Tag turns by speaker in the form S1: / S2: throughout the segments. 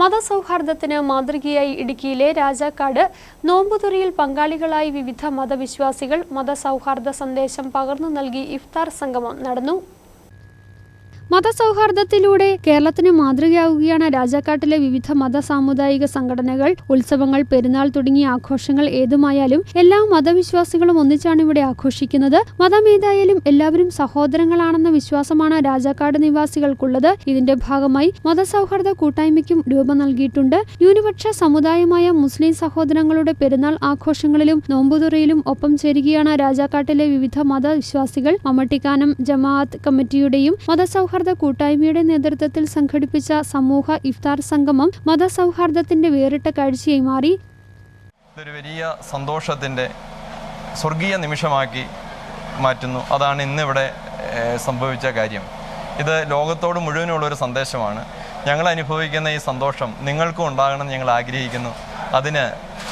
S1: മതസൗഹാർദ്ദത്തിന് മാതൃകയായി ഇടുക്കിയിലെ രാജാക്കാട് നോമ്പുതുറിയിൽ പങ്കാളികളായി വിവിധ മതവിശ്വാസികൾ മതസൗഹാർദ്ദ സന്ദേശം പകർന്നു നൽകി ഇഫ്താർ സംഗമം നടന്നു. മതസൗഹാർദ്ദത്തിലൂടെ കേരളത്തിന് മാതൃകയാവുകയാണ് രാജാക്കാട്ടിലെ വിവിധ മത സാമുദായിക സംഘടനകൾ. ഉത്സവങ്ങൾ പെരുന്നാൾ തുടങ്ങിയ ആഘോഷങ്ങൾ ഏതുമായാലും എല്ലാ മതവിശ്വാസികളും ഒന്നിച്ചാണ് ഇവിടെ ആഘോഷിക്കുന്നത്. മതമേതായാലും എല്ലാവരും സഹോദരങ്ങളാണെന്ന വിശ്വാസമാണ് രാജാക്കാട് നിവാസികൾക്കുള്ളത്. ഇതിന്റെ ഭാഗമായി മതസൗഹാർദ്ദ കൂട്ടായ്മയ്ക്കും രൂപം നൽകിയിട്ടുണ്ട്. ന്യൂനപക്ഷ സമുദായമായ മുസ്ലിം സഹോദരങ്ങളുടെ പെരുന്നാൾ ആഘോഷങ്ങളിലും നോമ്പുതുറയിലും ഒപ്പം ചേരുകയാണ് രാജാക്കാട്ടിലെ വിവിധ മതവിശ്വാസികൾ. മമ്മട്ടിക്കാനം ജമാഅത്ത് കമ്മിറ്റിയുടെയും മതസൗഹാർദ്ദ കൂട്ടായ്മയുടെ നേതൃത്വത്തിൽ സംഘടിപ്പിച്ച സമൂഹ ഇഫ്താർ സംഗമം മതസൗഹാർദ്ദത്തിന്റെ വേറിട്ട കാഴ്ചയായി മാറി.
S2: ഇതൊരു വലിയ സന്തോഷത്തിന്റെ സ്വർഗീയ നിമിഷമാക്കി മാറ്റുന്നു. അതാണ് ഇന്നിവിടെ സംഭവിച്ച കാര്യം. ഇത് ലോകത്തോട് മുഴുവനുള്ളൊരു സന്ദേശമാണ്. ഞങ്ങൾ അനുഭവിക്കുന്ന ഈ സന്തോഷം നിങ്ങൾക്കും ഉണ്ടാകണം ഞങ്ങൾ ആഗ്രഹിക്കുന്നു. അതിന്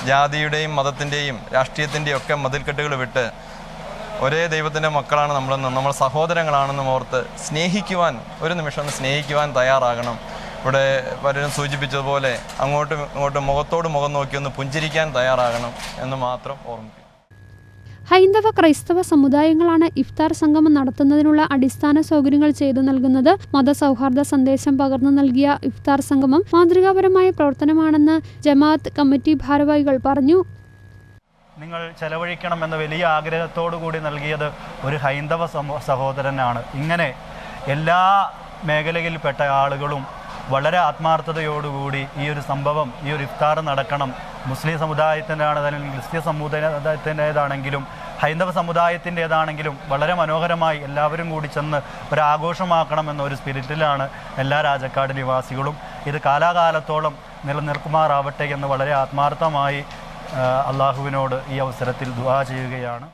S2: ജാതിയുടെയും മതത്തിന്റെയും രാഷ്ട്രീയത്തിന്റെയും ഒക്കെ മതിൽക്കെട്ടുകൾ വിട്ട് ഒരേ ദൈവത്തിന്റെ മക്കളാണ് നമ്മളെന്നും നമ്മൾ സഹോദരങ്ങളാണെന്നും ഓർത്ത് സ്നേഹിക്കുവാൻ ഒരു നിമിഷം സ്നേഹിക്കുവാൻ തയ്യാറാകണം. ഇവിടെ പലരും സൂചിപ്പിച്ചതുപോലെ അങ്ങോട്ടും ഇങ്ങോട്ടും മുഖത്തോട് മുഖം നോക്കി ഒന്ന് പുഞ്ചിരിക്കാൻ തയ്യാറാകണം എന്ന് മാത്രം ഓർമ്മിക്കും
S1: ഹൈന്ദവ ക്രൈസ്തവ സമുദായങ്ങളാണ് ഇഫ്താർ സംഗമം നടത്തുന്നതിനുള്ള അടിസ്ഥാന സൗകര്യങ്ങൾ ചെയ്തു നൽകുന്നത്. മതസൗഹാർദ്ദ സന്ദേശം പകർന്നു നൽകിയ ഇഫ്താർ സംഗമം മാതൃകാപരമായ പ്രവർത്തനമാണെന്ന് ജമാഅത്ത് കമ്മിറ്റി ഭാരവാഹികൾ പറഞ്ഞു.
S3: നിങ്ങൾ ചെലവഴിക്കണമെന്ന് വലിയ ആഗ്രഹത്തോടു കൂടി നൽകിയത് ഒരു ഹൈന്ദവ സഹോദരനാണ്. ഇങ്ങനെ എല്ലാ മേഖലയിൽപ്പെട്ട ആളുകളും വളരെ ആത്മാർത്ഥതയോടുകൂടി ഈ ഒരു സംഭവം ഈ ഒരു ഇഫ്താർ നടക്കണം. മുസ്ലിം സമുദായത്തിന്റെതാണെങ്കിലും ക്രിസ്ത്യ സമുദായത്തിന്റേതാണെങ്കിലും ഹൈന്ദവ സമുദായത്തിന്റേതാണെങ്കിലും വളരെ മനോഹരമായി എല്ലാവരും കൂടി ചെന്ന് ഒരാഘോഷമാക്കണമെന്ന ഒരു സ്പിരിറ്റിലാണ് എല്ലാ രാജക്കാട് നിവാസികളും. ഇത് കാലാകാലത്തോളം നിലനിൽക്കുമാറാവട്ടെ എന്ന് വളരെ ആത്മാർത്ഥമായി അള്ളാഹുവിനോട് ഈ അവസരത്തിൽ ദുവാ ചെയ്യുകയാണ്.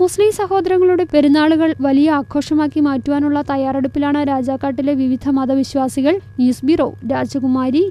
S1: മുസ്ലിം സഹോദരങ്ങളുടെ പെരുന്നാളുകൾ വലിയ ആഘോഷമാക്കി മാറ്റുവാനുള്ള തയ്യാറെടുപ്പിലാണ് രാജാക്കാട്ടിലെ വിവിധ മതവിശ്വാസികൾ ന്യൂസ് ബ്യൂറോ രാജകുമാരി